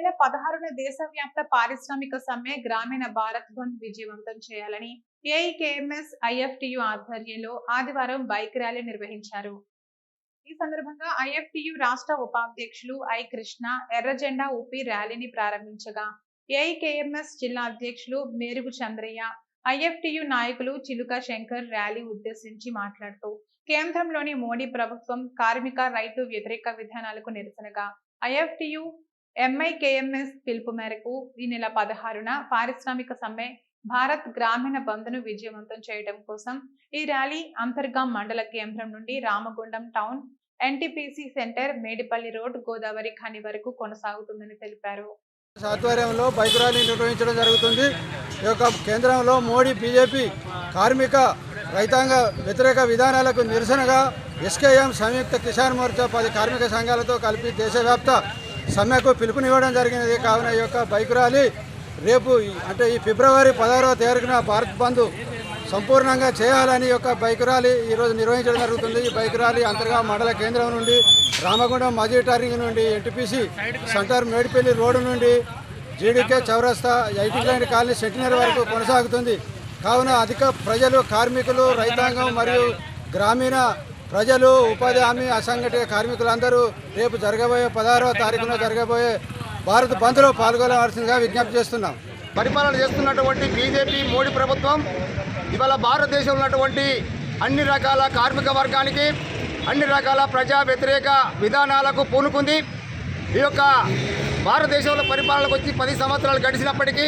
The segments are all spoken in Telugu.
నెల పదహారున దేశవ్యాప్త పారిశ్రామిక సమ్మె గ్రామీణ భారత్ బంద్ విజయవంతం చేయాలని ఏఐకేఎంఎస్ ఐఎఫ్టియు ఆధ్వర్యంలో ఆదివారం బైక్ ర్యాలీ నిర్వహించారు. ఈ సందర్భంగా ఐఎఫ్టియు రాష్ట్ర ఉపాధ్యక్షులు ఐ కృష్ణ ఎర్రజెండా ఊపి ర్యాలీని ప్రారంభించగా ఏఐకేఎంఎస్ జిల్లా అధ్యక్షులు మేరుగు చంద్రయ్య ఐఎఫ్టియు నాయకులు చిలుక శంకర్ ర్యాలీ ఉద్దేశించి మాట్లాడుతూ కేంద్రంలోని మోడీ ప్రభుత్వం కార్మిక రైతు వ్యతిరేక విధానాలకు నిరసనగా ఐఎఫ్టియు ఎంఐకేఎంఎస్ పిలుపు మేరకు ఈ నెల పదహారున పారిశ్రామిక సమ్మె భారత్ గ్రామీణ బంద్ను విజయవంతం చేయడం కోసం ఈ ర్యాలీ అంతర్గాం మండల కేంద్రం నుండి Ramagundam town NTPC centre Medipalli road Godavarikhani వరకు కొనసాగుతుందని తెలిపారు. ఆధ్వర్యంలో బైక్ ర్యాలీ నిర్వహించడం జరుగుతుంది. ఈ యొక్క కేంద్రంలో మోడీ బీజేపీ కార్మిక రైతాంగ వ్యతిరేక విధానాలకు నిరసనగా ఎస్కేఎం సంయుక్త కిసాన్ మోర్చా పది కార్మిక సంఘాలతో కలిపి దేశవ్యాప్త సమ్మెకు పిలుపునివ్వడం జరిగినది కావున ఈ యొక్క బైక్ ర్యాలీ రేపు అంటే ఈ ఫిబ్రవరి పదహారవ తారీఖున భారత్ బంద్ సంపూర్ణంగా చేయాలని ఈ యొక్క బైక్ ర్యాలీ ఈరోజు నిర్వహించడం జరుగుతుంది. ఈ బైక్ ర్యాలీ అంతర్గా మండల కేంద్రం నుండి రామగుండం మాజీ టర్నింగ్ నుండి ఎన్టీపీసీ సెంటర్ మేడిపల్లి రోడ్డు నుండి జీడీకే చౌరస్తా ఐటీ లైన్ కాలనీ సెంటినర్ వరకు కొనసాగుతుంది. కావున అధిక ప్రజలు కార్మికులు రైతాంగం మరియు గ్రామీణ ప్రజలు ఉపాధి హామీ అసంఘటిత కార్మికులందరూ రేపు జరగబోయే పదహారవ తారీఖున జరగబోయే భారత్ బంద్లో పాల్గొనవలసిందిగా విజ్ఞప్తి చేస్తున్నాం. పరిపాలన చేస్తున్నటువంటి బీజేపీ మోడీ ప్రభుత్వం ఇవాళ భారతదేశంలో ఉన్నటువంటి అన్ని రకాల కార్మిక వర్గానికి అన్ని రకాల ప్రజా వ్యతిరేక విధానాలకు పూనుకుంది. ఈ యొక్క భారతదేశంలో పరిపాలనకు వచ్చి పది సంవత్సరాలు గడిచినప్పటికీ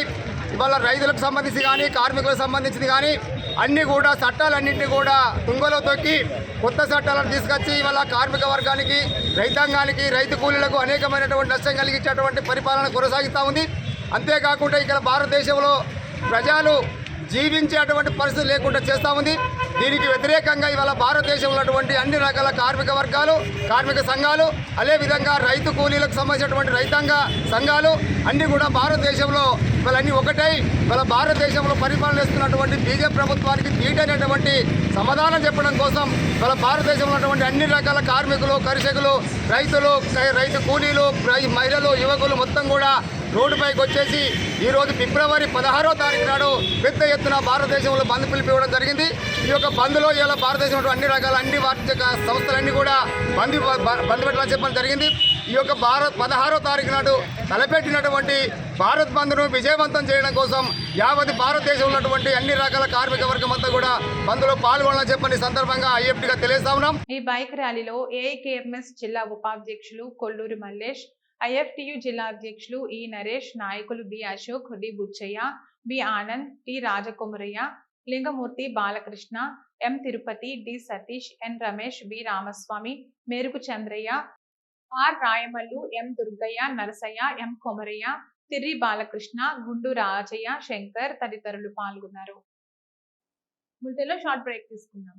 ఇవాళ రైతులకు సంబంధించి కానీ కార్మికులకు సంబంధించింది కానీ అన్ని కూడా చట్టాలన్నింటినీ కూడా తుంగలో తొక్కి కొత్త చట్టాలను తీసుకొచ్చి ఇవాళ కార్మిక వర్గానికి రైతాంగానికి రైతు కూలీలకు అనేకమైనటువంటి నష్టం కలిగించేటువంటి పరిపాలన కొనసాగిస్తూ ఉంది. అంతేకాకుండా ఇక్కడ భారతదేశంలో ప్రజలు జీవించేటువంటి పరిస్థితి లేకుండా చేస్తూ ఉంది. దీనికి వ్యతిరేకంగా ఇవాళ భారతదేశంలో ఉన్నటువంటి అన్ని రకాల కార్మిక వర్గాలు కార్మిక సంఘాలు అదేవిధంగా రైతు కూలీలకు సంబంధించినటువంటి రైతాంగ సంఘాలు అన్నీ కూడా భారతదేశంలో ఇవాళ అన్ని ఒకటై వాళ్ళ భారతదేశంలో పరిపాలన చేస్తున్నటువంటి బీజేపీ ప్రభుత్వానికి తీటైనటువంటి సమాధానం చెప్పడం కోసం ఇవాళ భారతదేశంలో ఉన్నటువంటి అన్ని రకాల కార్మికులు కర్షకులు రైతులు రైతు కూలీలు రై- మహిళలు యువకులు మొత్తం కూడా రోడ్డుపైకి వచ్చేసి ఈరోజు ఫిబ్రవరి పదహారో తారీఖు నాడు పెద్ద ఎత్తున భారతదేశంలో బంద్ పిలిపివ్వడం జరిగింది. ఈ యొక్క బంద్లో ఇలా భారతదేశంలో అన్ని రకాల అన్ని వార్షిక సంస్థలన్నీ కూడా బంద్ బంద్ పెట్టాలని చెప్పడం జరిగింది. ఈ యొక్క భారత్ పదహారో తారీఖు నాడు తలపెట్టినటువంటి భారత్ బంద్ను విజయవంతం చేయడం కోసం యావత్ భారతదేశంలో ఉన్నటువంటి అన్ని రకాల కార్మిక వర్గం అంతా కూడా బంద్లో పాల్గొనాలని చెప్పని సందర్భంగా ఐఎఫ్టీగా తెలియజేస్తా ఉన్నాం. ఈ బైక్ ర్యాలీలో ఏఐకేఎంఎస్ జిల్లా ఉపాధ్యక్షులు కొల్లూరి మల్లేష్ ఐఎఫ్టియు జిల్లా అధ్యక్షులు ఈ నరేష్ నాయకులు B Ashok D Buchaiah B Anand T Rajakumaraiah Lingamurthy Balakrishna M Tirupati D Satish N Ramesh B Ramaswamy Meruku Chandraiah R Rayamallu M Durgaiah Narasaiah M Komaraiah Tirri Balakrishna Gundu Rajaiah Shankar తదితరులు పాల్గొన్నారు. బులెటిన్లో షార్ట్ బ్రేక్ తీసుకుందాం.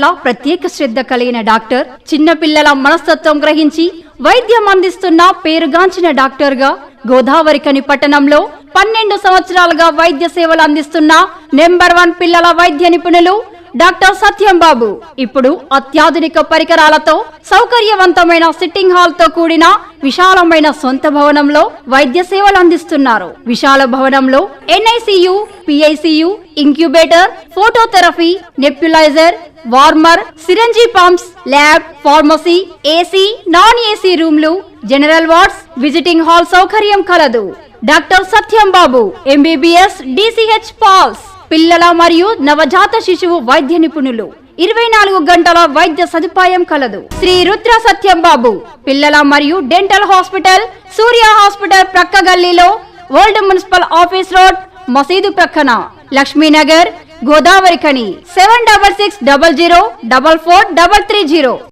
ప్రత్యేక శ్రద్ధ కలిగిన డాక్టర్ చిన్నపిల్లల మనస్తత్వం గ్రహించి వైద్యం అందిస్తున్న పేరుగాంచిన డాక్టర్గా గోదావరికని పట్టణంలో పన్నెండు సంవత్సరాలుగా వైద్య సేవలు అందిస్తున్న నెంబర్ వన్ పిల్లల వైద్య నిపుణులు డాక్టర్ సత్యం బాబు. ఇప్పుడు అత్యాధునిక పరికరాలతో సౌకర్యవంతమైన సిట్టింగ్ హాల్తో కూడిన విశాలమైన సొంత భవనంలో వైద్య సేవలు అందిస్తున్నారు. విశాల భవనంలో NICU PICU incubator phototherapy nebuliser warmer syringe pumps lab pharmacy AC non AC రూమ్లు జనరల్ వార్డ్స్ విజిటింగ్ హాల్ సౌకర్యం కలదు. Doctor Satyam Babu MBBS DCH PALS పిల్లల మరియు నవజాత శిశువు వైద్య నిపుణులు. ఇరవై నాలుగు గంటల వైద్య సదుపాయం కలదు. శ్రీ రుద్ర సత్యం బాబు పిల్లల మరియు డెంటల్ హాస్పిటల్ సూర్య హాస్పిటల్ ప్రక్క గల్లీలో వరల్డ్ మున్సిపల్ ఆఫీస్ రోడ్ మసీదు ప్రక్కన. Lakshminagar Godavarikhani seven double six double zero double four double three zero